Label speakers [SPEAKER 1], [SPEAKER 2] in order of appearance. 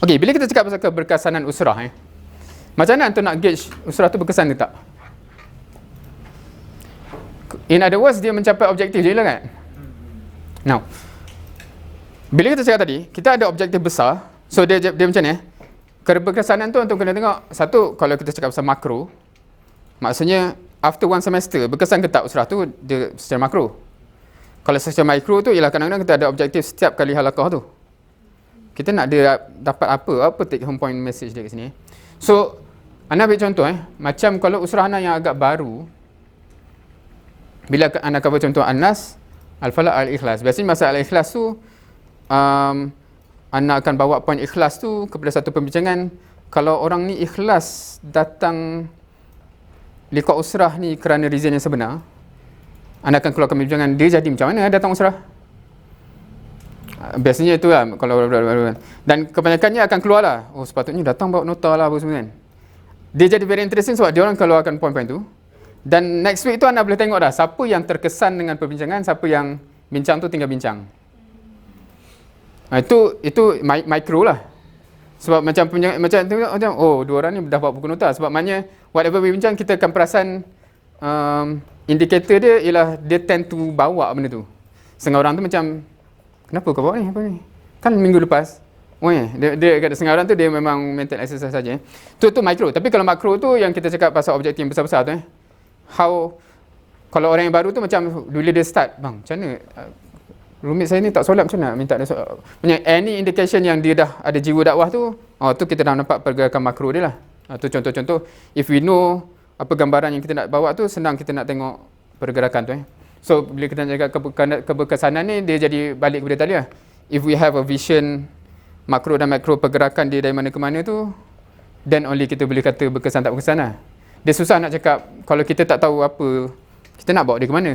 [SPEAKER 1] Okey, bila kita cakap pasal keberkesanan usrah eh. Macam mana tu nak gauge usrah tu berkesan ke tak? In other words, dia mencapai objektif je lah kan? Now, bila kita cakap tadi, kita ada objektif besar. So, dia, dia macam ni eh. Keberkesanan tu untuk kena tengok. Satu, kalau kita cakap pasal makro, maksudnya after one semester, berkesan ke tak usrah tu dia secara makro. Kalau secara mikro tu, ialah kadang-kadang kita ada objektif setiap kali halakah tu kita nak dia dapat apa? Apa take home point message dia kat sini? So anda ambil contoh eh. Macam kalau usrah anda yang agak baru bila anda cover contoh Anas Al-Falah Al-Ikhlas. Biasanya masa Al-Ikhlas tu um, anda akan bawa point ikhlas tu kepada satu pembincangan. Kalau orang ni ikhlas datang lihat usrah ni kerana reason yang sebenar anda akan keluarkan pembincangan dia jadi macam mana datang usrah biasanya itu lah kalau dan kebanyakannya akan keluar lah. Oh sepatutnya datang bawa nota lah apa semua kan. Dia jadi very interesting sebab dia orang keluarkan poin-poin tu. Dan next week tu anda boleh tengok dah siapa yang terkesan dengan perbincangan siapa yang bincang tu tinggal bincang. Ha, itu itu micro lah. Sebab macam macam tu macam oh dua orang ni dah bawa buku nota. Sebab maknanya whatever bincang kita akan perasan um, indikator dia ialah dia tend to bawa benda tu. Setengah orang tu macam Kenapa kau bawa ni? Apa ni? Kan minggu lepas. Oh ya, dia, dia kat setengah orang tu dia memang mental exercise saja. Tu tu micro. Tapi kalau makro tu yang kita cakap pasal objektif yang besar-besar tu eh. How kalau orang yang baru tu macam bila dia start, bang, macam mana? Uh, rumit saya ni tak solat macam mana minta dia solat. Punya any indication yang dia dah ada jiwa dakwah tu, oh tu kita dah nampak pergerakan makro dia lah. Uh, tu contoh-contoh. If we know apa gambaran yang kita nak bawa tu, senang kita nak tengok pergerakan tu eh. So bila kita cakap keberkesanan ni dia jadi balik kepada tadi lah. If we have a vision makro dan makro pergerakan dia dari mana ke mana tu then only kita boleh kata berkesan tak berkesan lah. Dia susah nak cakap kalau kita tak tahu apa kita nak bawa dia ke mana.